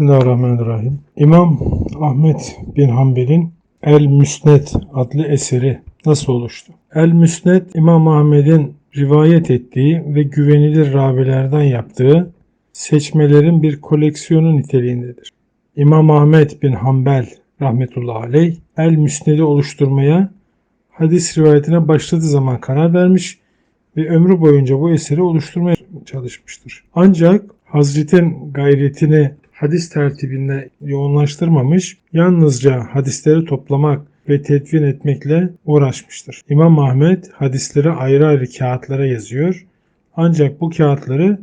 Bismillahirrahmanirrahim. İmam Ahmet bin Hanbel'in El Müsned adlı eseri nasıl oluştu? El Müsned İmam Ahmet'in rivayet ettiği ve güvenilir ravilerden yaptığı seçmelerin bir koleksiyonu niteliğindedir. İmam Ahmet bin Hanbel rahmetullahi aleyh El Müsned'i oluşturmaya hadis rivayetine başladığı zaman karar vermiş ve ömrü boyunca bu eseri oluşturmaya çalışmıştır. Ancak Hazret'in gayretini hadis tertibinde yoğunlaştırmamış, yalnızca hadisleri toplamak ve tedvin etmekle uğraşmıştır. İmam Ahmet hadisleri ayrı ayrı kağıtlara yazıyor. Ancak bu kağıtları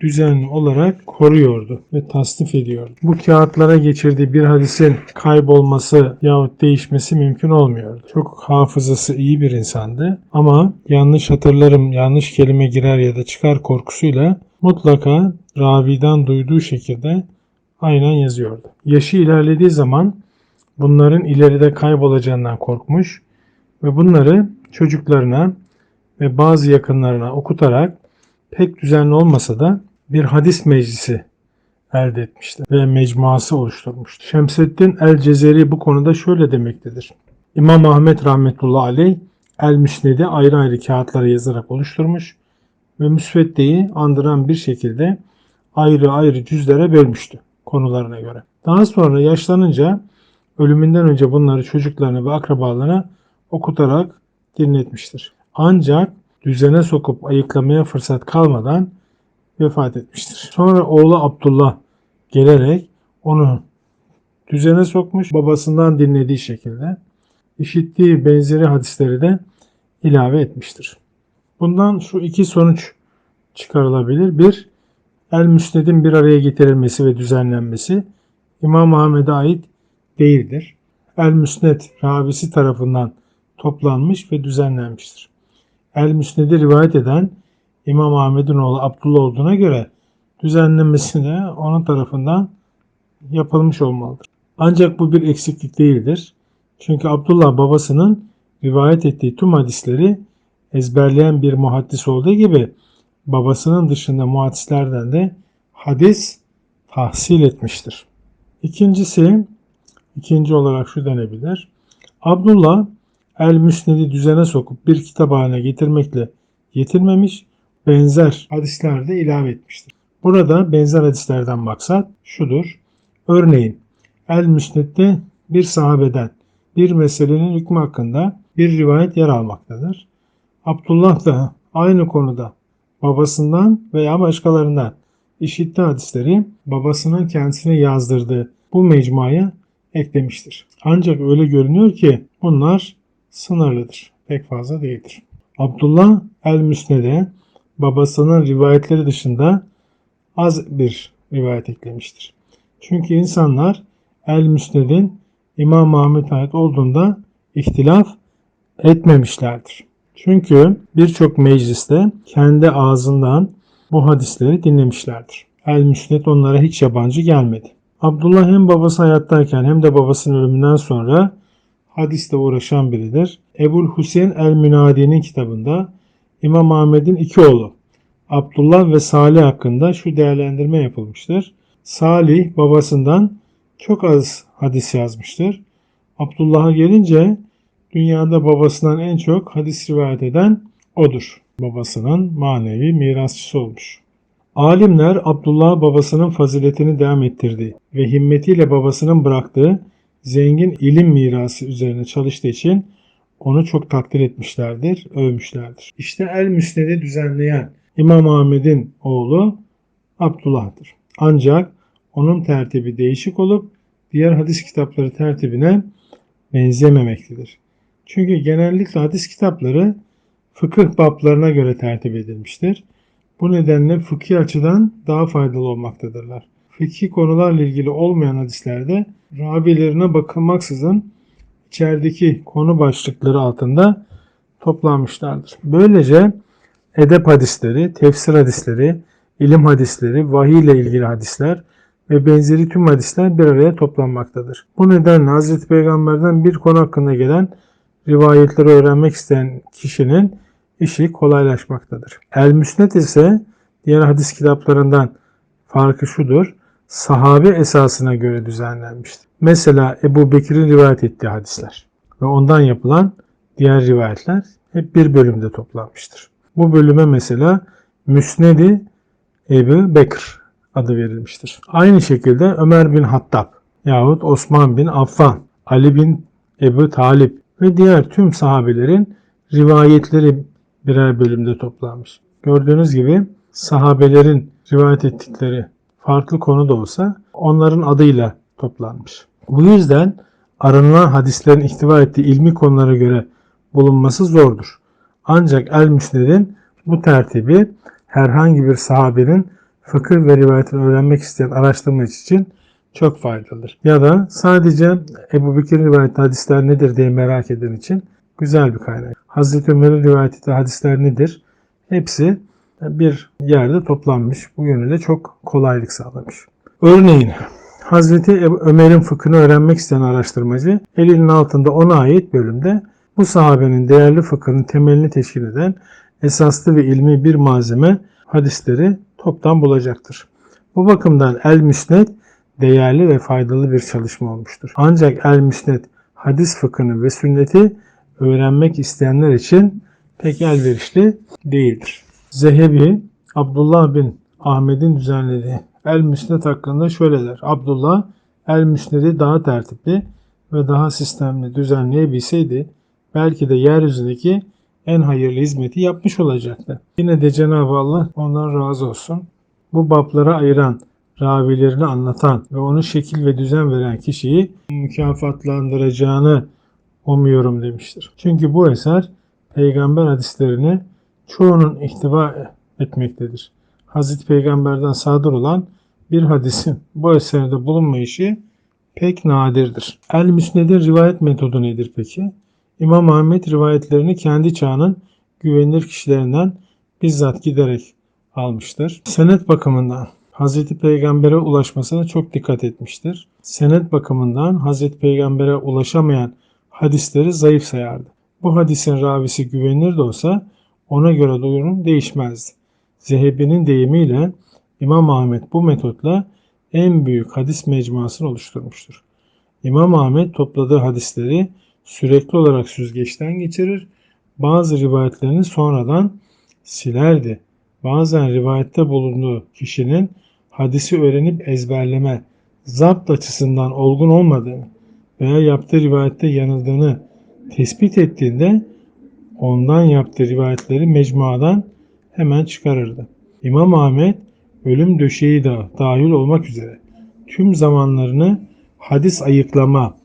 düzenli olarak koruyordu ve tasnif ediyordu. Bu kağıtlara geçirdiği bir hadisin kaybolması yahut değişmesi mümkün olmuyordu. Çok hafızası iyi bir insandı ama yanlış hatırlarım, yanlış kelime girer ya da çıkar korkusuyla mutlaka raviden duyduğu şekilde aynen yazıyordu. Yaşı ilerlediği zaman bunların ileride kaybolacağından korkmuş ve bunları çocuklarına ve bazı yakınlarına okutarak pek düzenli olmasa da bir hadis meclisi elde etmişti ve mecmuası oluşturmuştu. Şemseddin el-Cezeri bu konuda şöyle demektedir. İmam Ahmet rahmetullahi aleyh el-Müsned'i ayrı ayrı kağıtlara yazarak oluşturmuş ve müsveddeyi andıran bir şekilde ayrı ayrı cüzlere bölmüştü konularına göre. Daha sonra yaşlanınca ölümünden önce bunları çocuklarına ve akrabalarına okutarak dinletmiştir. Ancak düzene sokup ayıklamaya fırsat kalmadan vefat etmiştir. Sonra oğlu Abdullah gelerek onu düzene sokmuş, babasından dinlediği şekilde işittiği benzeri hadisleri de ilave etmiştir. Bundan şu iki sonuç çıkarılabilir. Bir, El Müsned'in bir araya getirilmesi ve düzenlenmesi İmam Ahmet'e ait değildir. El Müsned ravisi tarafından toplanmış ve düzenlenmiştir. El Müsned'i rivayet eden İmam Ahmet'in oğlu Abdullah olduğuna göre düzenlenmesi de onun tarafından yapılmış olmalıdır. Ancak bu bir eksiklik değildir. Çünkü Abdullah babasının rivayet ettiği tüm hadisleri ezberleyen bir muhaddis olduğu gibi babasının dışında muhaddislerden de hadis tahsil etmiştir. İkincisi, ikinci olarak şu denebilir. Abdullah El Müsned'i düzene sokup bir kitap haline getirmekle yetinmemiş, benzer hadisler de ilave etmiştir. Burada benzer hadislerden maksat şudur. Örneğin El Müsned'de bir sahabeden bir meselenin hükmü hakkında bir rivayet yer almaktadır. Abdullah da aynı konuda babasından veya başkalarından işittiği hadisleri babasının kendisine yazdırdığı bu mecmuaya eklemiştir. Ancak öyle görünüyor ki bunlar sınırlıdır. Pek fazla değildir. Abdullah el-Müsned'e babasının rivayetleri dışında az bir rivayet eklemiştir. Çünkü insanlar el-Müsned'in İmam Ahmet ait olduğunda ihtilaf etmemişlerdir. Çünkü birçok mecliste kendi ağzından bu hadisleri dinlemişlerdir. El-Müsned onlara hiç yabancı gelmedi. Abdullah hem babası hayattayken hem de babasının ölümünden sonra hadisle uğraşan biridir. Ebul Hüseyin el-Münadi'nin kitabında İmam Ahmet'in iki oğlu Abdullah ve Salih hakkında şu değerlendirme yapılmıştır. Salih babasından çok az hadis yazmıştır. Abdullah'a gelince dünyada babasından en çok hadis rivayet eden odur. Babasının manevi mirasçısı olmuş. Alimler Abdullah babasının faziletini devam ettirdi ve himmetiyle babasının bıraktığı zengin ilim mirası üzerine çalıştığı için onu çok takdir etmişlerdir, övmüşlerdir. İşte El Müsned'i düzenleyen İmam Ahmet'in oğlu Abdullah'dır. Ancak onun tertibi değişik olup diğer hadis kitapları tertibine benzememektedir. Çünkü genellikle hadis kitapları fıkıh bablarına göre tertip edilmiştir. Bu nedenle fıkhi açıdan daha faydalı olmaktadırlar. Fıkhi konularla ilgili olmayan hadislerde ravilerine bakılmaksızın içerideki konu başlıkları altında toplanmışlardır. Böylece edep hadisleri, tefsir hadisleri, ilim hadisleri, vahiy ile ilgili hadisler ve benzeri tüm hadisler bir araya toplanmaktadır. Bu nedenle Hz. Peygamber'den bir konu hakkında gelen rivayetleri öğrenmek isteyen kişinin işi kolaylaşmaktadır. El Müsned ise diğer hadis kitaplarından farkı şudur. sahabe esasına göre düzenlenmiştir. Mesela Ebu Bekir'in rivayet ettiği hadisler ve ondan yapılan diğer rivayetler hep bir bölümde toplanmıştır. Bu bölüme mesela Müsnedi Ebu Bekir adı verilmiştir. Aynı şekilde Ömer bin Hattab yahut Osman bin Affan, Ali bin Ebu Talip ve diğer tüm sahabelerin rivayetleri birer bölümde toplanmış. Gördüğünüz gibi sahabelerin rivayet ettikleri farklı konu da olsa onların adıyla toplanmış. Bu yüzden aranılan hadislerin ihtiva ettiği ilmi konulara göre bulunması zordur. Ancak El-Müsned'in bu tertibi herhangi bir sahabenin fıkıh ve rivayetini öğrenmek isteyen araştırmacı için çok faydalıdır. Ya da sadece Ebu Bekir'in rivayet hadisler nedir diye merak eden için güzel bir kaynak. Hazreti Ömer'in rivayet ettiği hadisler nedir? Hepsi bir yerde toplanmış. Bu yönüyle çok kolaylık sağlamış. Örneğin Hazreti Ömer'in fıkhını öğrenmek isteyen araştırmacı elinin altında ona ait bölümde bu sahabenin değerli fıkhının temelini teşkil eden esaslı ve ilmi bir malzeme hadisleri toptan bulacaktır. Bu bakımdan El Müsned değerli ve faydalı bir çalışma olmuştur. Ancak El Müsned hadis fıkhını ve sünneti öğrenmek isteyenler için pek elverişli değildir. Zehebi, Abdullah bin Ahmet'in düzenlediği El Müsned hakkında şöyle der. Abdullah El Müsned'i daha tertipli ve daha sistemli düzenleyebilseydi belki de yeryüzündeki en hayırlı hizmeti yapmış olacaktı. Yine de Cenab-ı Allah ondan razı olsun. Bu bablara ayıran, ravilerini anlatan ve onu şekil ve düzen veren kişiyi mükafatlandıracağını umuyorum demiştir. Çünkü bu eser peygamber hadislerini çoğunun ihtiva etmektedir. Hazreti Peygamber'den sadır olan bir hadisin bu eserde bulunmayışı pek nadirdir. El-Müsned'in rivayet metodu nedir peki? İmam Ahmet rivayetlerini kendi çağının güvenilir kişilerinden bizzat giderek almıştır. Senet bakımından Hazreti Peygamber'e ulaşmasına çok dikkat etmiştir. Senet bakımından Hazreti Peygamber'e ulaşamayan hadisleri zayıf sayardı. Bu hadisin ravisi güvenilir de olsa ona göre duyurum değişmezdi. Zehebi'nin deyimiyle İmam Ahmet bu metotla en büyük hadis mecmuasını oluşturmuştur. İmam Ahmet topladığı hadisleri sürekli olarak süzgeçten geçirir, bazı rivayetlerini sonradan silerdi. Bazen rivayette bulunduğu kişinin hadisi öğrenip ezberleme, zapt açısından olgun olmadığını veya yaptığı rivayette yanıldığını tespit ettiğinde ondan yaptığı rivayetleri mecmuadan hemen çıkarırdı. İmam Ahmet ölüm döşeği de dahil olmak üzere tüm zamanlarını hadis ayıklama,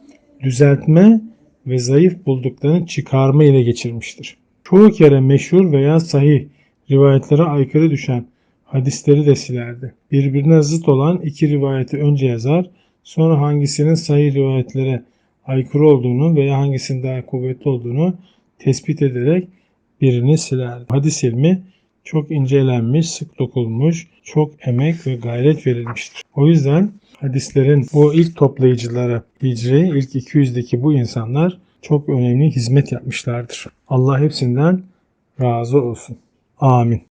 düzeltme ve zayıf bulduklarını çıkarma ile geçirmiştir. Çoğu kere meşhur veya sahih rivayetlere aykırı düşen hadisleri de silerdi. Birbirine zıt olan iki rivayeti önce yazar, sonra hangisinin sahih rivayetlere aykırı olduğunu veya hangisinin daha kuvvetli olduğunu tespit ederek birini silerdi. Hadis ilmi çok incelenmiş, sık dokunmuş, çok emek ve gayret verilmiştir. O yüzden hadislerin bu ilk toplayıcıları Hicri ilk 200'deki bu insanlar çok önemli hizmet yapmışlardır. Allah hepsinden razı olsun. Amin.